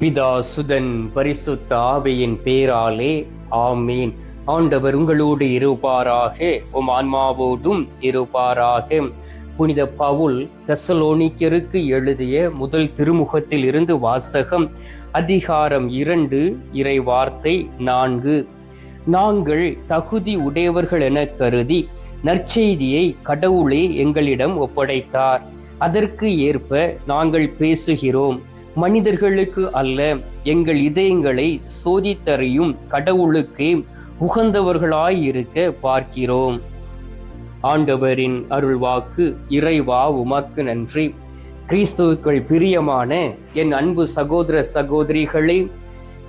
பிதா சுதன் பரிசுத்த ஆவியின் பேராலே ஆமீன். ஆண்டவர் உங்களோடு இருப்பாராக உம் ஆன்மாவோடும் இருப்பாராக. புனித பவுல் தசலோனிக்கருக்கு எழுதிய முதல் திருமுகத்தில் இருந்து வாசகம் அதிகாரம் இரண்டு இறை வார்த்தை நான்கு. நாங்கள் தகுதி உடையவர்கள் என கருதி நற்செய்தியை கடவுளே எங்களிடம் ஒப்படைத்தார். அதற்கு ஏற்ப நாங்கள் பேசுகிறோம். மனிதர்களுக்கு அல்ல எங்கள் இதயங்களை சோதித்தறியும் கடவுளுக்கு உகந்தவர்களாயிருக்க பார்க்கிறோம். ஆண்டவரின் அருள்வாக்கு இறைவா உமக்கு நன்றி. கிறிஸ்துவுக்கள் பிரியமான என் அன்பு சகோதர சகோதரிகளே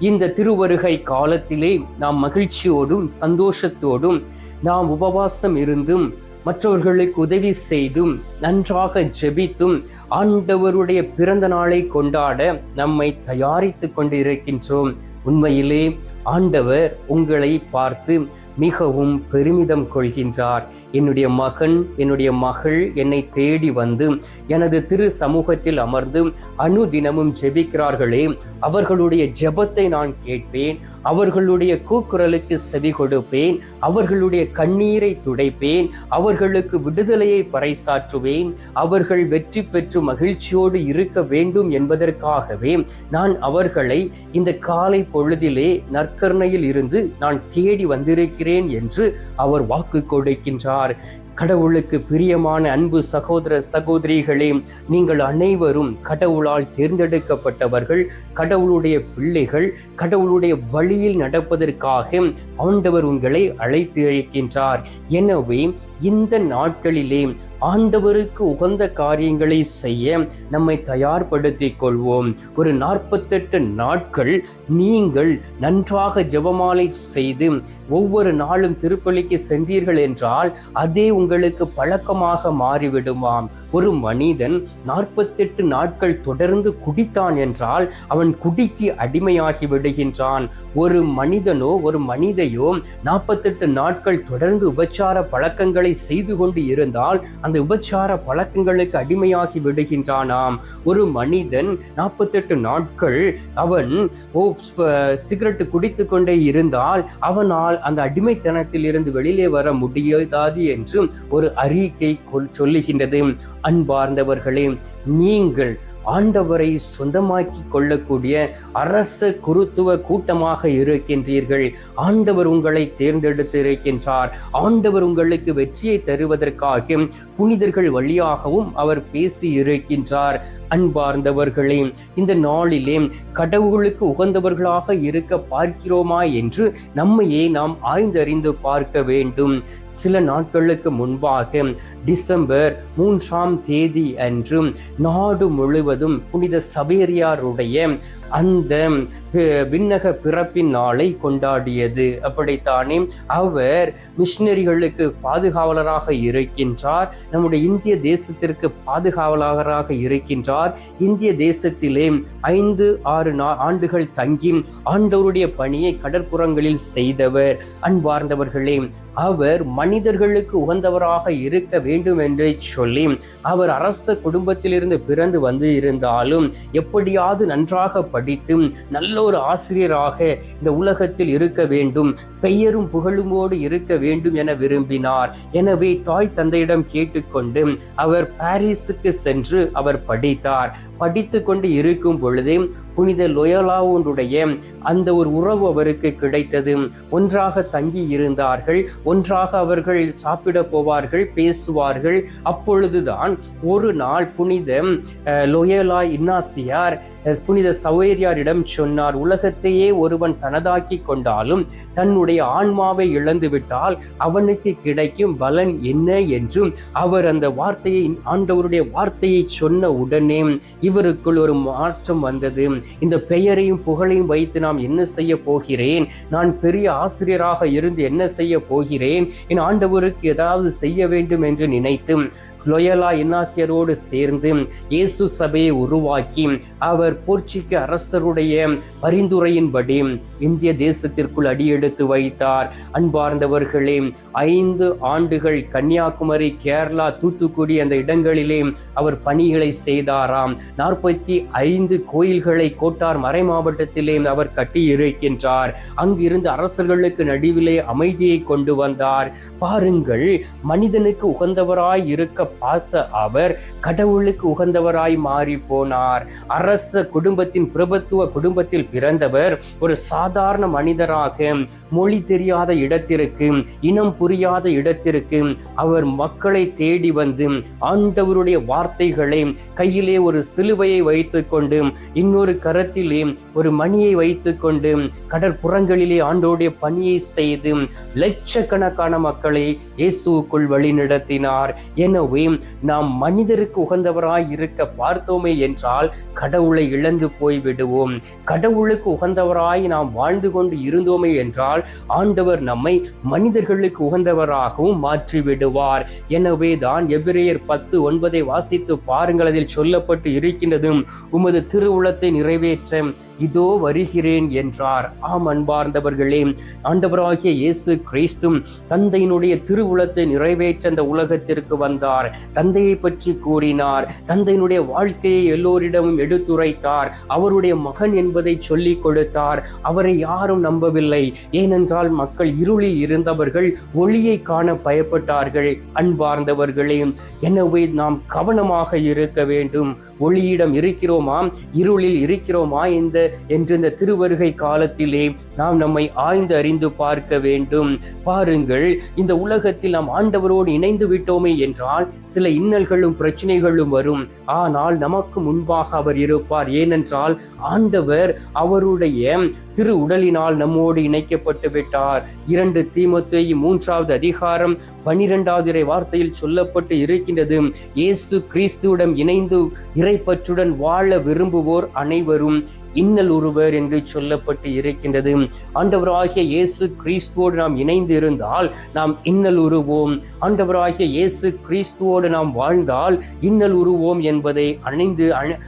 இந்த திருவருகை காலத்திலே நாம் மகிழ்ச்சியோடும் சந்தோஷத்தோடும் நாம் உபவாசம் இருந்தும் மற்றவர்களுக்கு உதவி செய்தும் நன்றாக ஜெபித்தும் ஆண்டவருடைய பிறந்த நாளை கொண்டாட நம்மை தயாரித்து கொண்டிருக்கின்றோம். உண்மையிலே ஆண்டவர் உங்களை பார்த்து மிகவும் பெருமிதம் கொள்கின்றார். என்னுடைய மகன் என்னுடைய மகள் என்னை தேடி வந்து எனது திரு சமூகத்தில் அமர்ந்து அனுதினமும் ஜெபிக்கிறார்களே அவர்களுடைய ஜெபத்தை நான் கேட்பேன் அவர்களுடைய கூக்குரலுக்கு செவி கொடுப்பேன் அவர்களுடைய கண்ணீரை துடைப்பேன் அவர்களுக்கு விடுதலையை பறைசாற்றுவேன் அவர்கள் வெற்றி பெற்று மகிழ்ச்சியோடு இருக்க வேண்டும் என்பதற்காகவே நான் அவர்களை இந்த காலை பொழுதிலே நற்கருணையில் இருந்து நான் தேடி வந்திருக்கிறேன் என்று அவர் வாக்கு கொடுக்கின்றார். கடவுளுக்கு பிரியமான அன்பு சகோதர சகோதரிகளே நீங்கள் அனைவரும் கடவுளால் தேர்ந்தெடுக்கப்பட்டவர்கள் கடவுளுடைய பிள்ளைகள் கடவுளுடைய வழியில் நடப்பதற்காக ஆண்டவர் உங்களை அழைத்திருக்கின்றார் எனவே இந்த நாட்களிலே ஆண்டவருக்கு உகந்த காரியங்களை செய்ய நம்மை தயார்படுத்திக் கொள்வோம். ஒரு நாற்பத்தெட்டு நாட்கள் நீங்கள் நன்றாக ஜெபமாலை செய்து ஒவ்வொரு நாளும் திருப்பலிக்கு சென்றீர்கள் என்றால் அதே உங்கள் உங்களுக்கு பழக்கமாக மாறிவிடுமாம். ஒரு மனிதன் நாற்பத்தெட்டு நாட்கள் தொடர்ந்து குடித்தான் என்றால் அவன் குடிக்கு அடிமையாகி விடுகின்றான். ஒரு மனிதனோ ஒரு மனிதையோ நாற்பத்தெட்டு நாட்கள் தொடர்ந்து உபச்சார பழக்கங்களை செய்து கொண்டு இருந்தால் அந்த உபச்சார பழக்கங்களுக்கு அடிமையாகி விடுகின்றானாம். ஒரு மனிதன் நாற்பத்தெட்டு நாட்கள் அவன் ஓ சிகரெட் குடித்து கொண்டே இருந்தால் அவனால் அந்த அடிமைத்தனத்தில் இருந்து வெளியிலே வர முடியாது என்று ஒரு அறிக்கை சொல்லுகின்றது. அன்பார்ந்தவர்களே நீங்கள் ஆண்டவரை சொந்தமாக்கி கொள்ளக்கூடிய அரச குருத்துவ கூட்டமாக இருக்கின்றீர்கள். ஆண்டவர் உங்களை தேர்ந்தெடுத்து இருக்கின்றார். ஆண்டவர் உங்களுக்கு வெற்றியை தருவதற்காக புனிதர்கள் வழியாகவும் அவர் பேசி இருக்கின்றார். அன்பார்ந்தவர்களே இந்த நாளிலே கடவுளுக்கு உகந்தவர்களாக இருக்க பார்க்கிறோமா என்று நம்மையே நாம் ஆய்ந்தறிந்து பார்க்க வேண்டும். சில நாட்களுக்கு முன்பாக டிசம்பர் மூன்றாம் தேதி அன்று நாடு முழுவதும் புனித சபேரியாருடைய அந்த விண்ணக பிறப்பின் நாளை கொண்டாடியது. அப்படித்தானே? அவர் மிஷினரிகளுக்கு பாதுகாவலராக இருக்கின்றார். நம்முடைய இந்திய தேசத்திற்கு பாதுகாவலராக இருக்கின்றார். இந்திய தேசத்திலே ஐந்து ஆறு நா ஆண்டுகள் தங்கி ஆண்டவருடைய பணியை கடற்புறங்களில் செய்தவர் அன்பார்ந்தவர்களே. அவர் மனிதர்களுக்கு உகந்தவராக இருக்க வேண்டும் என்று சொல்லி அவர் அரச குடும்பத்திலிருந்து பிறந்து வந்து இருந்தாலும் எப்படியாவது நன்றாக படித்து நல்ல ஒரு ஆசிரியராக இந்த உலகத்தில் இருக்க வேண்டும். பெயரும் புகழுமோடு இருக்க வேண்டும் என விரும்பினார். எனவே தாய் தந்தையிடம் கேட்டுக்கொண்டு அவர் பாரிஸுக்கு சென்று அவர் படித்தார். படித்து கொண்டு இருக்கும் பொழுது புனித லொயலாவுடைய அந்த ஒரு உறவு அவருக்கு கிடைத்தது. ஒன்றாக தங்கி இருந்தார்கள் ஒன்றாக அவர்கள் சாப்பிட போவார்கள் பேசுவார்கள். அப்பொழுதுதான் ஒரு நாள் புனித லொயலா இன்னாசியார் புனித சவேரியாரிடம் சொன்னார் உலகத்தையே ஒருவன் தனதாக்கி கொண்டாலும் தன்னுடைய ஆன்மாவை இழந்துவிட்டால் அவனுக்கு கிடைக்கும் பலன் என்ன? என்றும் அவர் அந்த வார்த்தையை ஆண்டவருடைய வார்த்தையை சொன்ன உடனே இவருக்குள் ஒரு மாற்றம் வந்தது. இந்த பெயரையும் புகழையும் வைத்து நாம் என்ன செய்ய போகிறேன்? நான் பெரிய ஆசிரியராக இருந்து என்ன செய்ய போகிறேன்? என் ஆண்டவருக்கு ஏதாவது செய்ய வேண்டும் என்று நினைத்து லொயலா இன்னாசியரோடு சேர்ந்து இயேசு சபையை உருவாக்கி அவர் போர்ச்சுக்க அரசருடைய பரிந்துரையின்படி இந்திய தேசத்திற்குள் அடியெடுத்து வைத்தார். அன்பார்ந்தவர்களே ஐந்து ஆண்டுகள் கன்னியாகுமரி கேரளா தூத்துக்குடி அந்த இடங்களிலே அவர் பணிகளை செய்தாராம். நாற்பத்தி ஐந்து கோயில்களை கோட்டார் மறை மாவட்டத்திலே அவர் கட்டியிருக்கின்றார். அங்கிருந்து அரசர்களுக்கு நடுவிலே அமைதியை கொண்டு வந்தார். பாருங்கள் மனிதனுக்கு உகந்தவராய் இருக்க பார்த்த அவர் கடவுளுக்கு உகந்தவராய் மாறி போனார் அரச குடும்பத்தின் பிரபத்துவ குடும்பத்தில் பிறந்தவர் ஒரு சாதாரண மனிதராக மொழி தெரியாத இடத்திற்கு இனம் புரியாத இடத்திற்கு அவர் மக்களை தேடி வந்து ஆண்டவருடைய வார்த்தைகளை கையிலே ஒரு சிலுவையை வைத்துக்கொண்டு இன்னொரு கரத்திலே ஒரு மணியை வைத்துக்கொண்டு கடற்புறங்களிலே ஆண்டோடைய பணியை செய்து லட்சக்கணக்கான மக்களை இயேசுவுக்குள் வழிநடத்தினார். எனவே நாம் மனிதருக்கு உகந்தவராய் இருக்க பார்த்தோமே என்றால் கடவுளை இழந்து போய் விடுவோம் கடவுளுக்கு உகந்தவராய் நாம் வாழ்ந்து கொண்டு இருந்தோமே என்றால் ஆண்டவர் நம்மை மனிதர்களுக்கு உகந்தவராகவும் மாற்றி விடுவார் எனவே தான் எபிரேயர் பத்து ஒன்பதை வாசித்து பாருங்கள் அதில் சொல்லப்பட்டு இருக்கின்றதும் உமது திருவுளத்தை நிறைவேற்ற இதோ வருகிறேன் என்றார். ஆம் அன்பார்ந்தவர்களே ஆண்டவராகிய இயேசு கிறிஸ்தும் தந்தையினுடைய திருவுளத்தை நிறைவேற்ற அந்த உலகத்திற்கு வந்தார். தந்தையை பற்றி கூறினார். தந்தையினுடைய வாழ்க்கையை எல்லோரிடமும் எடுத்துரைத்தார். அவருடைய மகன் என்பதை சொல்லிக் கொடுத்தார். அவரை யாரும் நம்பவில்லை. ஏனென்றால் மக்கள் இருளில் இருந்தவர்கள் ஒளியை காண பயப்பட்டார்கள். அன்பார்ந்தவர்களே எனவே நாம் கவனமாக இருக்க வேண்டும். ஒளியிடம் இருக்கிறோமா இருளில் இருக்கிறோமா இந்த என்று இந்த திருவருகை காலத்திலே நாம் நம்மை ஆய்ந்து அறிந்து பார்க்க வேண்டும். பாருங்கள் இந்த உலகத்தில் நாம் ஆண்டவரோடு இணைந்து விட்டோமே என்றால் சில இன்னல்களும் பிரச்சனைகளும் வரும். ஆனால் நமக்கு முன்பாக அவர் இருப்பார். ஏனென்றால் ஆண்டவர் அவருடைய திரு உடலினால் நம்மோடு இணைக்கப்பட்டு விட்டார். இரண்டு தீமத்தை மூன்றாவது அதிகாரம் பனிரெண்டாவது வார்த்தையில் சொல்லப்பட்டு இருக்கின்றது. இயேசு கிறிஸ்துவிடம் இணைந்து இறைப்பற்றுடன் வாழ விரும்புவோர் அனைவரும் இன்னல் ஒருவர் என்று சொல்லப்பட்டு இருக்கின்றது. ஆண்டவராகிய இயேசு கிறிஸ்துவோடு நாம் இணைந்து இருந்தால் நாம் இன்னல் உருவோம். ஆண்டவராகிய இயேசு கிறிஸ்துவோடு நாம் வாழ்ந்தால் இன்னல் உருவோம் என்பதை அணிந்து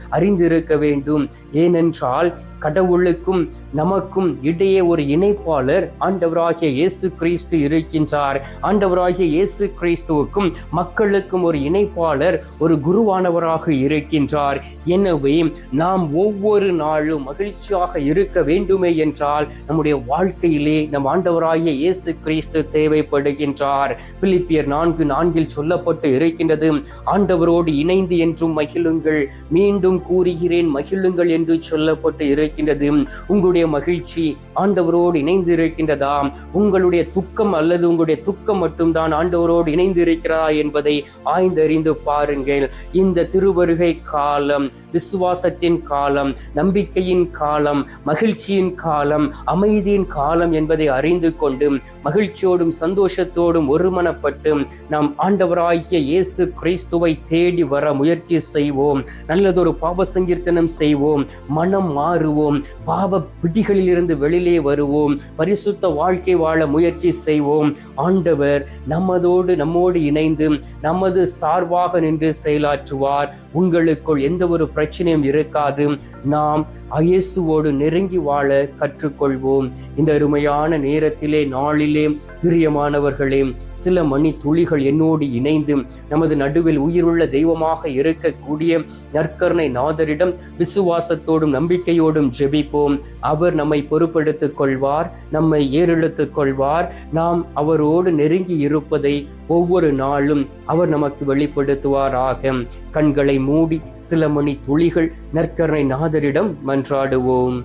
அறிந்திருக்க வேண்டும். ஏனென்றால் கடவுளுக்கும் நமக்கும் இடையே ஒரு இணைப்பாளர் ஆண்டவராகிய இயேசு கிறிஸ்து இருக்கின்றார். ஆண்டவராகிய இயேசு கிறிஸ்துவுக்கும் மக்களுக்கும் ஒரு இணைப்பாளர் ஒரு குருவானவராக இருக்கின்றார். எனவே நாம் ஒவ்வொரு நாளும் மகிழ்ச்சியாக இருக்க வேண்டுமே என்றால் நம்முடைய வாழ்க்கையிலே நம் ஆண்டவராகிய இயேசு கிறிஸ்து தேவைப்படுகின்றார். பிலிப்பியர் நான்கு நான்கில் சொல்லப்பட்டு இருக்கின்றது ஆண்டவரோடு இணைந்து என்றும் மகிழுங்கள் மீண்டும் கூறுகிறேன் மகிழுங்கள் என்று சொல்லப்பட்டு இருக்கின்றது. உங்களுடைய மகிழ்ச்சி ஆண்டவரோடு இணைந்து இருக்கின்றதா உங்களுடைய துக்கம் அல்லது உங்களுடைய துக்கம் மட்டும்தான் ஆண்டவரோடு இணைந்து இருக்கிறதா என்பதை ஆய்ந்தறிந்து பாருங்கள். இந்த திருவருகை காலம் விசுவாசத்தின் காலம் நம்பிக்கை நம்பிக்கையின் காலம் மகிழ்ச்சியின் காலம் அமைதியின் காலம் என்பதை அறிந்து கொண்டு மகிழ்ச்சியோடும் சந்தோஷத்தோடும் ஒருமனப்பட்டு நாம் ஆண்டவராகிய இயேசு கிறிஸ்துவை தேடி வர முயற்சி செய்வோம். நல்லதொரு பாவ சங்கீர்த்தனம் செய்வோம். மனம் மாறுவோம். பாவ பிடிகளில் இருந்து வெளியிலே வருவோம். பரிசுத்த வாழ்க்கை வாழ முயற்சி செய்வோம். ஆண்டவர் நமதோடு நம்மோடு இணைந்து நமது சார்பாக நின்று செயலாற்றுவார். உங்களுக்குள் எந்த ஒரு பிரச்சனையும் இருக்காது. நாம் இயேசுவோடு நெருங்கி வாழ கற்றுக்கொள்வோம். இந்த அருமையான நேரத்திலே நாளிலே பிரியமானவர்களே சில மணி துளிகள் என்னோடு இணைந்து நமது நடுவில் உயிருள்ள தெய்வமாக இருக்கக்கூடிய நற்கருணை நாதரிடம் விசுவாசத்தோடும் நம்பிக்கையோடும் ஜெபிப்போம். அவர் நம்மை பொறுப்படுத்திக் கொள்வார் நம்மை ஏறெடுத்துக் கொள்வார். நாம் அவரோடு நெருங்கி இருப்பதை ஒவ்வொரு நாளும் அவர் நமக்கு வெளிப்படுத்துவாராக. கண்களை மூடி சில மணி துளிகள் நற்கருணை நாதரிடம் மன்றாடுவோம்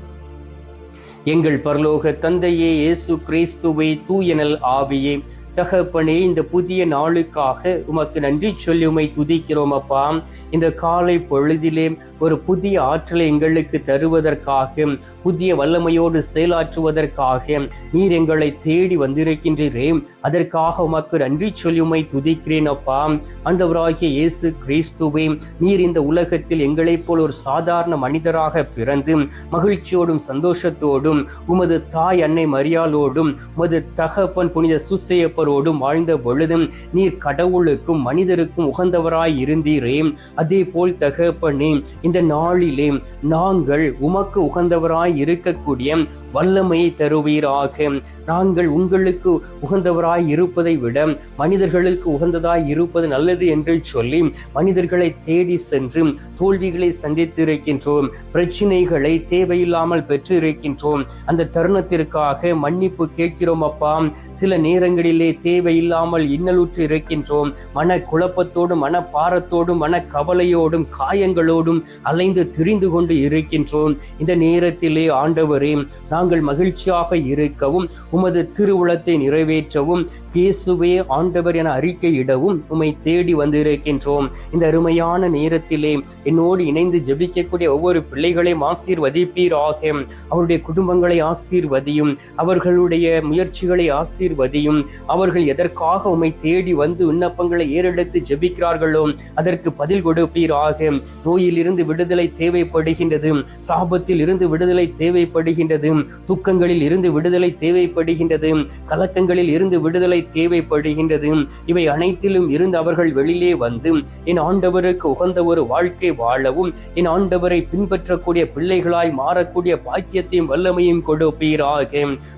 எங்கள் பரலோக தந்தையே இயேசு கிறிஸ்துவை தூயனல் ஆவியே. தகப்பனே இந்த புதிய நாளுக்காக உமக்கு நன்றி சொல்லி உமை துதிக்கிறோம் அப்பா. இந்த காலை பொழுதிலே ஒரு புதிய ஆற்றலை எங்களுக்கு தருவதற்காக புதிய வல்லமையோடு செயலாற்றுவதற்காக நீர் எங்களை தேடி வந்திருக்கின்றீரே. அதற்காக உமக்கு நன்றி சொல்லி உமை துதிக்கிறேன் அப்பா. ஆண்டவராகிய இயேசு கிறிஸ்துவே நீர் இந்த உலகத்தில் எங்களைப் போல் ஒரு சாதாரண மனிதராக பிறந்து மகிழ்ச்சியோடும் சந்தோஷத்தோடும் உமது தாய் அன்னை மரியாளோடும் உமது தகப்பன் புனித சுசையப்பன் அவரோடும் வாழ்ந்த பொழுதும் நீர் கடவுளுக்கும் மனிதருக்கும் உகந்தவராய் இருந்தீரே. அதே போல் தகப்பனே இந்த நாளிலே நாங்கள் உமக்கு உகந்தவராய் இருக்கக்கூடிய வல்லமையை தருவீராக. நாங்கள் உங்களுக்கு உகந்தவராய் இருப்பதை விட மனிதர்களுக்கு உகந்ததாய் இருப்பது நல்லது என்று சொல்லி மனிதர்களை தேடி சென்று தோல்விகளை சந்தித்திருக்கின்றோம். பிரச்சனைகளை தேவையில்லாமல் பெற்றிருக்கின்றோம். அந்த தருணத்திற்காக மன்னிப்பு கேட்கிறோம் அப்பா. சில நேரங்களிலே தேவையில்லாமல் இன்னலுற்று இருக்கின்றோம். மன குழப்பத்தோடும் மன பாரத்தோடும் மன கவலையோடும் காயங்களோடும் அலைந்து திரிந்து கொண்டு இருக்கின்றோம். இந்த நேரத்திலே ஆண்டவரே நாங்கள் மகிழ்ச்சியாக இருக்கவும் உமது திருவுளத்தை நிறைவேற்றவும் இயேசுவே ஆண்டவர் என அறிக்கையிடவும் உம்மை தேடி வந்திருக்கின்றோம். இந்த அருமையான நேரத்திலே என்னோடு இணைந்து ஜெபிக்கக்கூடிய ஒவ்வொரு பிள்ளைகளையும் ஆசீர்வதிப்பீராக. அவருடைய குடும்பங்களை ஆசீர்வதியும் அவர்களுடைய முயற்சிகளை ஆசீர்வதியும் அவர்கள் எதற்காக உம்மை தேடி வந்து விண்ணப்பங்களை ஏறெடுத்து ஜெபிக்கிறார்களோ அதற்கு பதில் கொடுப்பீராக. நோயிலிருந்து விடுதலை தேவைப்படுகின்றது சாபத்தில் இருந்து விடுதலை தேவைப்படுகின்றது துக்கங்களில் இருந்து விடுதலை தேவைப்படுகின்றது கலக்கங்களில் இருந்து விடுதலை தேவைப்படுகின்றது இவை அனைத்திலும் இருந்து அவர்கள் வெளியிலே வந்து என் ஆண்டவருக்கு உகந்த ஒரு வாழ்க்கை வாழவும் என் ஆண்டவரை பின்பற்றக்கூடிய பிள்ளைகளாய் மாறக்கூடிய பாக்கியத்தையும் வல்லமையும் கொடுப்பீராக.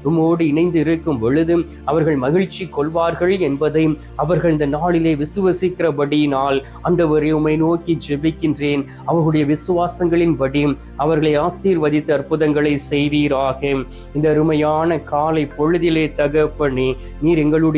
உமோடு இணைந்து இருக்கும் பொழுது அவர்கள் மகிழ்ச்சி கொள்வார்கள் என்பதை அவர்கள் இந்த நாளிலே விசுவசிக்கிறபடியினால் ஆண்டவரை உமை நோக்கி ஜெபிக்கின்றேன். அவர்களுடைய விசுவாசங்களின்படி அவர்களை ஆசீர்வதித்த அற்புதங்களை செய்வீராக. இந்த அருமையான காலை பொழுதிலே தகப்பனே நீர் எங்களுடைய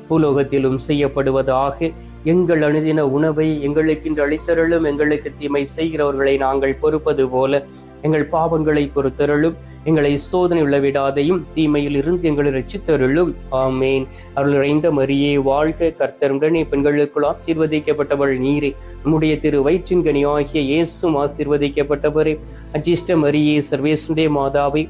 பூலோகத்திலும் செய்யப்படுவதாக எங்கள் அணுதின உணவை எங்களுக்கு இன்று அளித்தருளும் எங்களுக்கு தீமை செய்கிறவர்களை நாங்கள் பொறுப்பது போல எங்கள் பாவங்களை பொறுத்தருளும் எங்களை சோதனை விழவிடாதையும் தீமையில் இருந்து எங்களை ரச்சித்தருளும் ஆமேன். அருள் நிறைந்த மரியே வாழ்க கர்த்தருடனே. பெண்களுக்குள் ஆசீர்வதிக்கப்பட்டவள் நீரே. நம்முடைய திரு வயிற்றின் கனியாகிய இயேசும் ஆசீர்வதிக்கப்பட்டவரே. அஜிஷ்ட மரியே சர்வேசுடைய மாதாவை